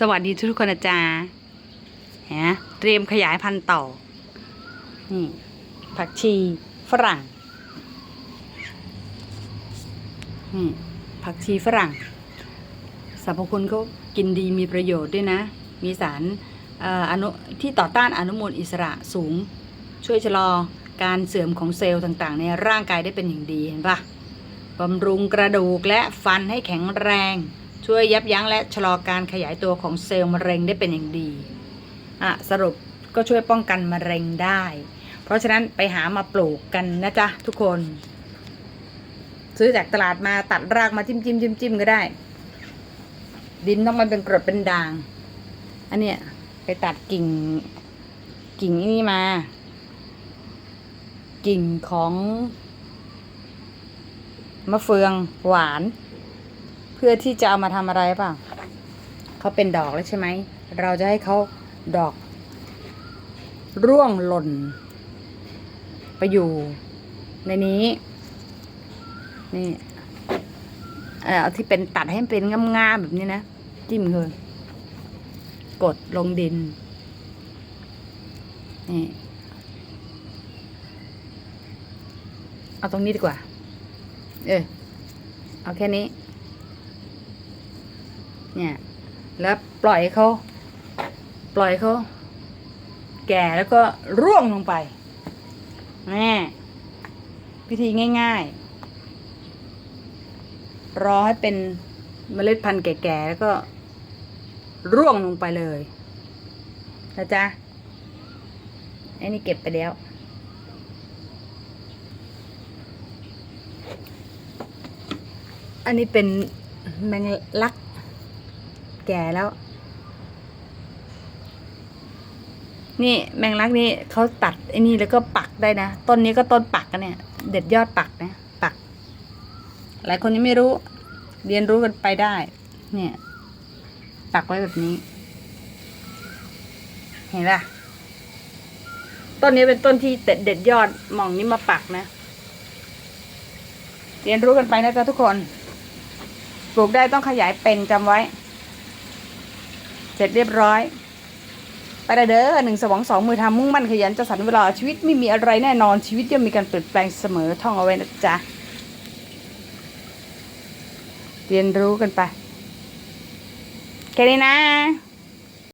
สวัสดีทุกคนนะจ๊ะฮะเตรียมขยายพันธุ์ต่อ นี่ผักชีฝรั่งนี่ผักชีฝรั่งสรรพคุณเขากินดีมีประโยชน์ด้วยนะ มีสารอนุที่ต่อต้านอนุมูลอิสระสูง ช่วยชะลอการเสื่อมของเซลล์ต่างๆ ในร่างกายได้เป็นอย่างดีเห็นปะบำรุงกระดูกและฟันให้แข็งแรง ช่วยยับยั้งและชะลอการขยายตัวของเซลล์มะเร็งได้เป็นอย่างดีอะสรุปก็ช่วยป้องกันมะเร็งได้ เพราะฉะนั้นไปหามาปลูกกันนะจ๊ะทุกคน ซื้อจากตลาดมาตัดรากมาจิ้มจิ้มจิ้มจิ้มก็ได้ ดินต้องมันเป็นกรดเป็นด่าง อันเนี้ยไปตัดกิ่ง กิ่งอันนี้มา กิ่งของมะเฟืองหวาน พื่อที่จะเอามาทำอะไรเปล่าเขาเป็นดอกแล้วใช่ไหม เราจะให้เขาดอก ร่วงหล่น ไปอยู่ในนี้ นี่เอ่อเอาที่เป็นตัดให้มันเป็นงามๆแบบนี้นะ จิ้มเลยกดลงดิน นี่ เอาตรงนี้ดีกว่า เออเอาแค่นี้ เนี่ย แล้วปล่อยเขาปล่อยเขาแก่แล้วก็ร่วงลงไปแน่วิธีง่าย ๆ รอให้เป็นเมล็ดพันธุ์แก่ๆแล้วก็ร่วงลงไปเลยนะจ๊ะไอ้นี่เก็บไปแล้ว อันนี้เป็นแมงลัก แก่แล้ว นี่แมงลักนี่เขาตัดไอ้นี่แล้วก็ปักได้นะ ต้นนี้ก็ต้นปักกันเนี่ย เด็ดยอดปักนะ ปัก หลายคนยังไม่รู้ เรียนรู้กันไปได้ เนี่ย ปักไว้แบบนี้ เห็นปะต้นนี้เป็นต้นที่เด็ดเด็ดยอดหม่องนี้มาปักนะ เรียนรู้กันไปนะจ๊ะทุกคน ปลูกได้ต้องขยายเป็นจำไว้ เสร็จเรียบร้อย ไปเด้อหนึ่งสวองสองมือทำมุ่งมั่นขยันจะสรรเวลาชีวิตไม่มีอะไรแน่นอนชีวิตย่อมมีการเปลี่ยนแปลงเสมอท่องเอาไว้นะจ๊ะ เรียนรู้กันไปแค่นี้นะ